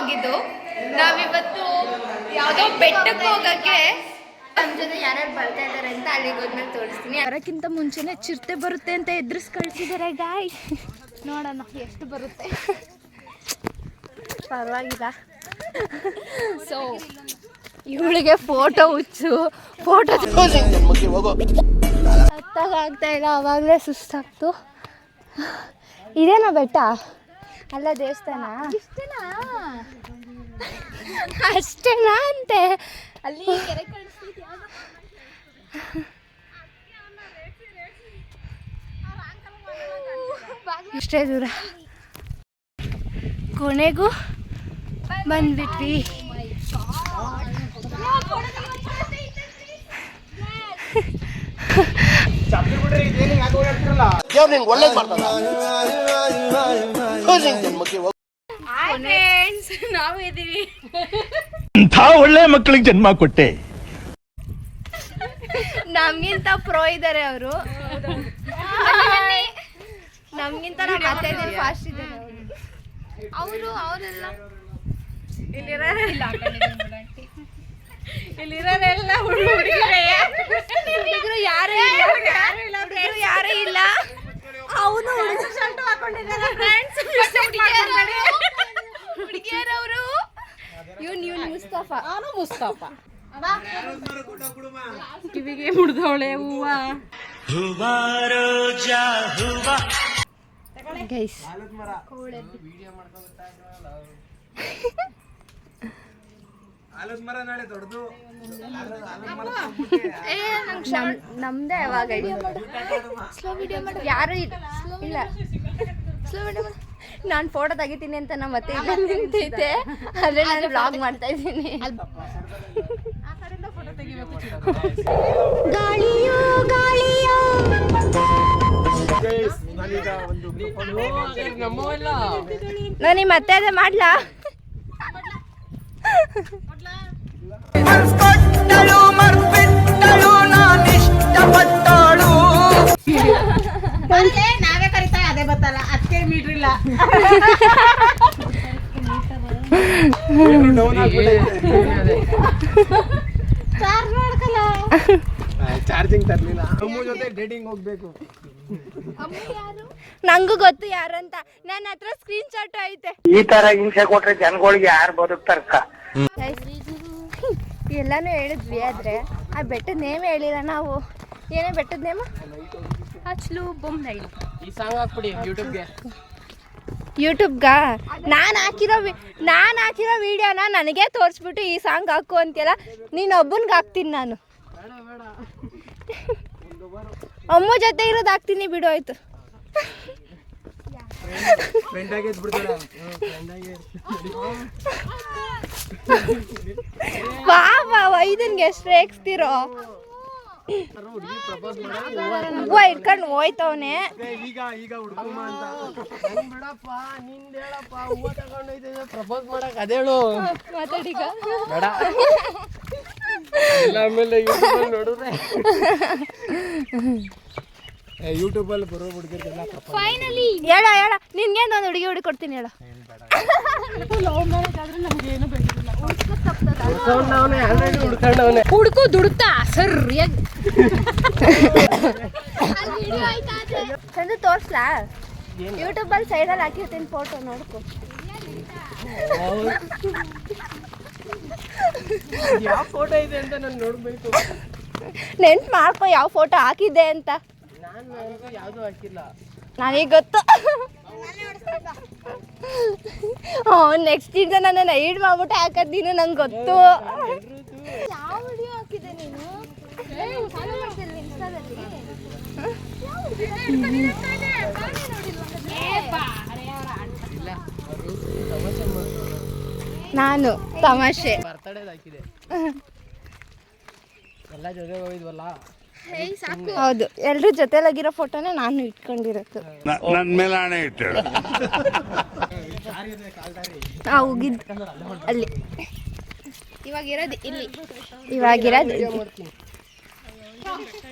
ಹೋಗಿದ್ದು ನಾವಿವತ್ತು ಯಾವುದೋ ಬೆಟ್ಟಕ್ಕೆ ಹೋಗಕ್ಕೆ ನಮ್ಮ ಜೊತೆ ಯಾರ್ಯಾರು ಬರ್ತಾ ಇದ್ದಾರೆ ಅಂತ ಅಲ್ಲಿಗೆ ಹೋದ್ಮೇಲೆ ತೋರಿಸ್ತೀನಿ. ಬರೋಕ್ಕಿಂತ ಮುಂಚೆನೆ ಚಿರತೆ ಬರುತ್ತೆ ಅಂತ ಎದುರಿಸ್ ಕಳಿಸಿದ್ದಾರೆ ಗಾಯ್ ನೋಡೋಣ ಎಷ್ಟು ಬರುತ್ತೆ? ಪರವಾಗಿಲ್ಲ. ಸೊ ಇವಳಿಗೆ ಫೋಟೋ ಹುಚ್ಚು. ಫೋಟೋ ಆಗ್ತಾ ಇಲ್ಲ ಅವಾಗಲೇ ಸುಸ್ತಾಗ್ತು. ಇದೇನಾ ಬೆಟ್ಟ? ಅಲ್ಲ ದೇವಸ್ಥಾನ? ಇಷ್ಟೇನಾ? ಅಷ್ಟೇನಾ ಅಂತೆ? ಅಲ್ಲಿ ಕೆರೆ ಇಷ್ಟೇ ದೂರ. ಕೊನೆಗೂ ಬಂದ್ಬಿಟ್ವಿ. ದೇವ್ರು ನಿಂಗೆ ಒಳ್ಳೇದು ಮಾಡ್ತಾನ ನಿಂಗೆ ಜನ್ಮಕ್ಕೆ ಹೋಗು. ಫ್ರೆಂಡ್ಸ್ ನಾವು ಇದೀವಿ ಇಂಥ ಒಳ್ಳೆ ಮಕ್ಕಳಿಗೆ ಜನ್ಮ ಕೊಟ್ಟೆ ನಮ್ಗಿಂತ ಪ್ರೋ ಇದ್ದಾರೆ ಅವರು. ನಮ್ಗಿಂತ ನಮ್ಮ ಫಾಸ್ಟ್ ಇದ್ದಾರೆ ಅವರು ಅವರೆಲ್ಲ ಇಲ್ಲಿರೋರೆಲ್ಲ ಹುಡುಗರು ಯಾರು ಇಲ್ಲ. ಯಾರು ಇಲ್ಲ. ಅವನು ಹುಡುಗಿಯರವರು. ಇವನ್ ಇವ್ನು ಮುಸ್ತಫಾ. ಮುಸ್ತಫ. ಕಿವಿಗೆ ಮುಡ್ದವಳೆ ಹೂವ. ಗೈಸ್. ನಮ್ದೇ ಅವಾಗ ಸ್ಲೋ ವಿಡಿಯೋ ಮಾಡು. ಯಾರು ಇಲ್ಲ. ಸ್ಲೋ ವಿಡಿಯೋ ಮಾಡು. ನಾನು ಫೋಟೋ ತೆಗಿತೀನಿ ಅಂತ ನಮ್ಮ ಮತ್ತೆ ಇಲ್ಲ ನಿಂತೈತೆ ಅದೇ ನಾನು ಬ್ಲಾಗ್ ಮಾಡ್ತಾ ಇದ್ದೀನಿ. ಗಾಳಿಯೋ ಗಾಳಿಯೋ. ನಾನು ಮತ್ತೆ ಅದೇ ಮಾಡ್ಲಾ? ನಾವೇ ಕರಿತಾ ಅದೇ ಬತ್ತಲ್ಲ. ಅದಕ್ಕೆ ಚಾರ್ಜ್ ಚಾರ್ಜಿಂಗ್ ತರ್ಲಿಲ್ಲ. ಅಮ್ಮ ಜೊತೆ ಡೇಟಿಂಗ್ ಹೋಗ್ಬೇಕು. ನಂಗೂ ಗೊತ್ತು ಯಾರಂತ ನನ್ನ ಹತ್ರ ಸ್ಕ್ರೀನ್ ಶಾಟ್ ಐತೆ. ಈ ತರ ಹಿಂಸೆ ಕೊಟ್ರೆ ಜನಗಳಿಗೆ ಯಾರು ಬದುಕ್ತಾರಕ್ಕ ಎಲ್ಲಾನು ಹೇಳಿದ್ವಿ ಆದ್ರೆ ಆ ಬೆಟ್ಟದ ನೇಮ್ ಹೇಳಿಲ್ಲ ನಾವು. ಏನೇ ಬೆಟ್ಟದ ನೇಮ? ಹಚ್ಲು ಬೊಮ್ಮನೈ ಈ ಸಾಂಗ್ ಹಾಕ್ಬಿಡಿ ಯೂಟ್ಯೂಬ್ಗೆ ಯೂಟ್ಯೂಬ್ಗಾ ನಾನು ಹಾಕಿರೋ ವಿ ನಾನು ಹಾಕಿರೋ ವಿಡಿಯೋನ ನನಗೆ ತೋರಿಸ್ಬಿಟ್ಟು ಈ ಸಾಂಗ್ ಹಾಕು ಅಂತೆಲ್ಲ ನೀನು ಒಬ್ಬನಿಗೆ ಹಾಕ್ತೀನಿ ನಾನು. ಅಮ್ಮ ಜೊತೆ ಇರೋದು ಹಾಕ್ತೀನಿ ಬಿಡು ಆಯ್ತು. ಬಾ ಬಾ ಇದನ್ಗೆ ಎಷ್ಟು ರೇಗಿಸ್ತಿರೋ ಪ್ರಪೋಸ್ ಹೂವ ಇಟ್ಕೊಂಡು ಹೋಯ್ತವನೆ. ಈಗ ಈಗ ಹುಡ್ಕಮ್ಮ ಅಂತ. ನಂಗ್ ಬಿಡಪ್ಪ ನಿಂದ ಹೇಳಪ್ಪ ಹೂವ ತಗೊಂಡೋಯ್ತಿದ್ದೆ ಪ್ರಪೋಸ್ ಮಾಡಕ್ ಅದೇಳು ಮಾತಾಡಿಗ ಬೇಡ. ಇಲ್ಲ ಆಮೇಲೆ ಯೂಟ್ಯೂಬ್ ನೋಡಿದ್ರೆ. ಯೂಟ್ಯೂಬಲ್ಲಿ ಬರೋ ಹುಡುಗಿರ್ಗೆಲ್ಲ ಫೈನಲಿ ಹೇಳ ಹೇಳ. ನಿನ್ಗೆ ಒಂದು ಹುಡುಗಿ ಹುಡುಗಿ ಕೊಡ್ತೀನಿ ಹೇಳ ಹುಡ್ಕೊಂಡವನೇ ಆಲ್ರೆಡಿ ಹುಡ್ಕೊಂಡವನೇ ಹುಡುಕು ದುಡ್ತಾ ಸರಿಯಾಗಿ ಚಂದ ತೋರ್ಸ್ಲಾ? ಯೂಟ್ಯೂಬಲ್ಲಿ ಸೈಡಲ್ಲಿ ಹಾಕಿರ್ತೀನಿ ಫೋಟೋ ನೋಡ್ಕೊ. ಯಾವ ಫೋಟೋ ಇದೆ ಅಂತ ನಾನು ನೋಡ್ಬೇಕು. ನೆನ್ಪು ಮಾಡ್ಕೊ ಯಾವ ಫೋಟೋ ಹಾಕಿದ್ದೆ ಅಂತ. ನಾನು ಯಾವುದು ಹಾಕಿಲ್ಲ. ನನಗೆ ಗೊತ್ತು. ನೆಕ್ಸ್ಟ್ ಈಗ ನನ್ನ ಐಡ್ ಮಾಡ್ಬಿಟ್ಟು ಹಾಕಿದೀನಿ ನೀನು ನಂಗೆ ಗೊತ್ತು. ಯಾವ ವಿಡಿಯೋ ಹಾಕಿದೆ ನೀನು? follow ಮಾಡ್ತಿಲ್ಲ ಇನ್ಸ್ಟಾದಲ್ಲಿ ನಾನು ತಮಾಷೆ ಬರ್ತಡೇದು ಹಾಕಿದೆ ಎಲ್ಲ ಜೊತೆಗೆ ಹೋಗಿದ್ವಲ್ಲ? ಹೌದು ಎಲ್ರ ಜೊತೆಲಾಗಿರೋ ಫೋಟೋನ ನಾನು ಇಟ್ಕೊಂಡಿರೋದು. ನನ್ನ ಮೇಲೆ ಹಣೆ ಇಟ್ಟು ಆ ಹೋಗಿದ್ ಅಲ್ಲಿ. ಇವಾಗಿರೋದು ಇಲ್ಲಿ. ಇವಾಗಿರೋದು ಇಲ್ಲಿ.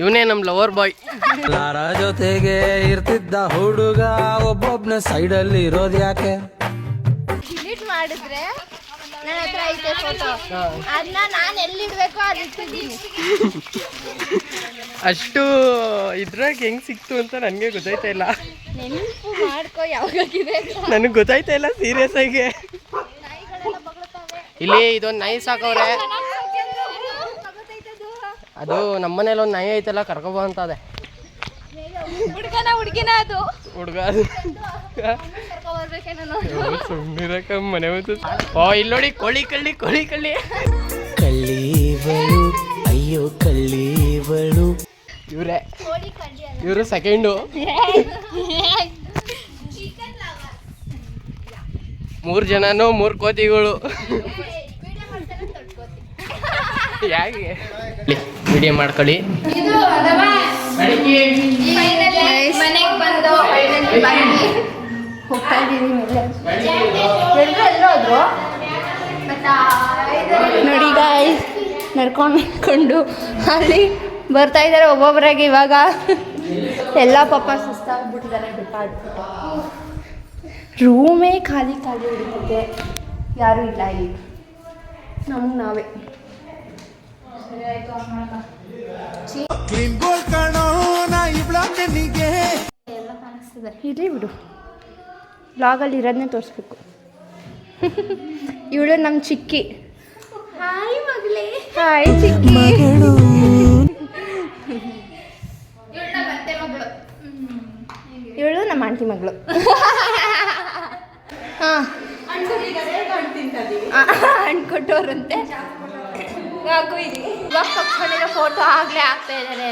ಇವನೇ ನಮ್ ಲವರ್ ಬಾಯ್ ಎಲ್ಲಾರ ಜೊತೆಗೆ ಇರ್ತಿದ್ದ ಹುಡುಗ ಒಬ್ಬೊಬ್ನ ಸೈಡಲ್ಲಿ ಇರೋದ್ ಯಾಕೆ ಡಿಲೀಟ್ ಮಾಡಿದ್ರೆ ನನ್ನ ಹತ್ರ ಐತೆ ಫೋಟೋ ಅದನ್ನ ನಾನು ಎಲ್ಲಿಡ್ಬೇಕು ಅಲ್ಲಿ ಇಟ್ಟಿದ್ದೀನಿ. ಅಷ್ಟು ಇದ್ರಾಗ ಹೆಂಗ್ ಸಿಕ್ತು ಅಂತ ನನಗೆ ಗೊತ್ತಾಯ್ತಾ ಇಲ್ಲ. ನೆನಪು ಮಾಡ್ಕೋ ಯಾವಾಗಿದೆ ನನಗೆ ಗೊತ್ತಾಯ್ತಾ ಇಲ್ಲ ಸೀರಿಯಸ್ ಆಗಿ. ಇಲ್ಲಿ ಇದೊಂದು ನಾಯಿ ಸಾಕವ್ರೆ. ಅದು ನಮ್ಮನೇಲಿ ಒಂದು ನಾಯಿ ಐತಲ್ಲ ಕರ್ಕೊಬೋ ಅಂತ ಅದೇ. ಹುಡುಗನ ಹುಡುಗಿನ ಅದು. ಹುಡುಗ ಅದು. ಸುಮ್ಮನಿರಕ ಮನೆ ಬಂತು ಓ ಇಲ್ಲಿ ನೋಡಿ ಕೋಳಿ ಕಳ್ಳಿ ಕೋಳಿ ಕಳ್ಳಿ. ಕಳ್ಳೀವಳು ಅಯ್ಯೋ ಕಳ್ಳೀವಳು. ಇವರೇ ಇವರು ಸೆಕೆಂಡು ಮೂರು ಜನನು ಮೂರು ಕೋತಿಗಳು. ಯಾಕೆ? ವಿಡಿಯೋ ಮಾಡ್ಕೊಳ್ಳಿ. ಮನೆಗೆ ಬಂದು. ಹೋಗ್ತಾ ಇದ್ದೀನಿ ಮೇಲೆ ಎಲ್ರು ಎಲ್ಲೋದ್ರು ನೋಡಿ ಗಾಯ್ಸ್ ನಡ್ಕೊಂಡು ನಡ್ಕೊಂಡು ಅಲ್ಲಿ ಬರ್ತಾ ಇದ್ದಾರೆ ಒಬ್ಬೊಬ್ಬರಾಗಿ ಇವಾಗ. ಎಲ್ಲ ಪಾಪ ಸುಸ್ತಾಗ್ಬಿಟ್ಟಿದ್ದಾರೆ ಬಿಟ್ಟಾಡ್ಬಿಟ್ಟು ರೂಮೇ ಖಾಲಿ ಖಾಲಿ ಇರುತ್ತೆ ಯಾರೂ ಇಲ್ಲ ಇಲ್ಲಿ. ನಮ್ಗೆ ನಾವೇ. ಎಲ್ಲ ಕಾಣಿಸ್ತದೆ. ಇರಲಿ ಬಿಡು. ಬ್ಲಾಗಲ್ಲಿ ಇರೋದನ್ನೇ ತೋರಿಸ್ಬೇಕು. ಇವಳು ನಮ್ಮ ಚಿಕ್ಕಿ. ಹಾಯ್ ಮಗಳೇ ಹಾಯ್ ಚಿಕ್ಕಿ. ಇವಳು ನಮ್ಮ ಆಂಟಿ ಮಗಳು. ಹಾಂ. ಹಣ್ಣು ಕೊಟ್ಟವ್ರಂತೆ. ಯಾಕೋ ಇಲ್ಲಿ ಇವಾಗ ತಪ್ಸ್ಕೊಂಡಿರೋ ಫೋಟೋ ಆಗಲೇ ಆಗ್ತಾ ಇದ್ದಾರೆ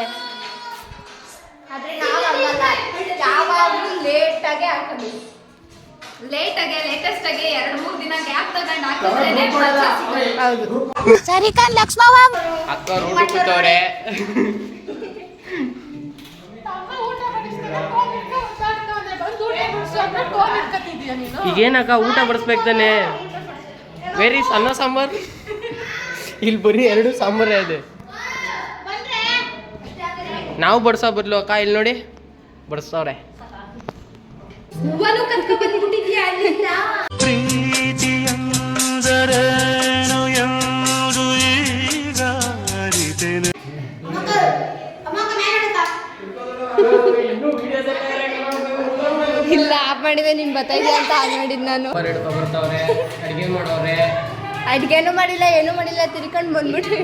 ಆದರೆ ನಾವು ಹಂಗಲ್ಲ. ಯಾವಾಗಲೂ ಲೇಟಾಗೆ ಹಾಕೋದು ಲೇಟಾಗೆ ಲೇಟೆಸ್ಟ್ ಆಗಿ ಎರಡು ಮೂರು ದಿನ ಗ್ಯಾಪ್ ತಗೊಂಡು ಹಾಕಿದ್ರೆ ಹೌದು. ಅಕ್ಕ ರೋಡ್ ಕೂತವ್ರೆ. ಈಗೇನಕ್ಕ ಊಟ ಬಡಿಸ್ಬೇಕು ತಾನೆ ವೆರಿ ಸಣ್ಣ ಸಾಂಬಾರ್. ಇಲ್ಲಿ ಬರೀ ಎರಡು ಸಾಂಬಾರೇ ಇದೆ. ನಾವು ಬಡ್ಸೋ ಬದಲು ಅಕ್ಕ ಇಲ್ಲಿ ನೋಡಿ. ಬಡಿಸ್ತವ್ರೆ ಹೂವನು ಕತ್ಕೊ ಬಂದ್ಬಿಟ್ಟಿದ್ಯಾ ಅಲ್ಲಿಂದ? ಇಲ್ಲ ಆಫ್ ಮಾಡಿದೆ ನೀನು ಬರ್ತಾಯಿದ್ಯಾ ಅಂತ ಆನ್ ಮಾಡಿದ್ದು ನಾನು. ಬರ್ತಾವ್ರೆ ಅಡುಗೆ ಮಾಡೋರೆ ಅಡುಗೆನೂ ಮಾಡಿಲ್ಲ ಏನೂ ಮಾಡಿಲ್ಲ ತಿರ್ಕೊಂಡು ಬಂದ್ಬಿಟ್ಟು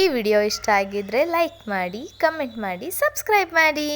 ಈ ವಿಡಿಯೋ ಇಷ್ಟ ಆಗಿದ್ರೆ ಲೈಕ್ ಮಾಡಿ ಕಮೆಂಟ್ ಮಾಡಿ ಸಬ್ಸ್ಕ್ರೈಬ್ ಮಾಡಿ.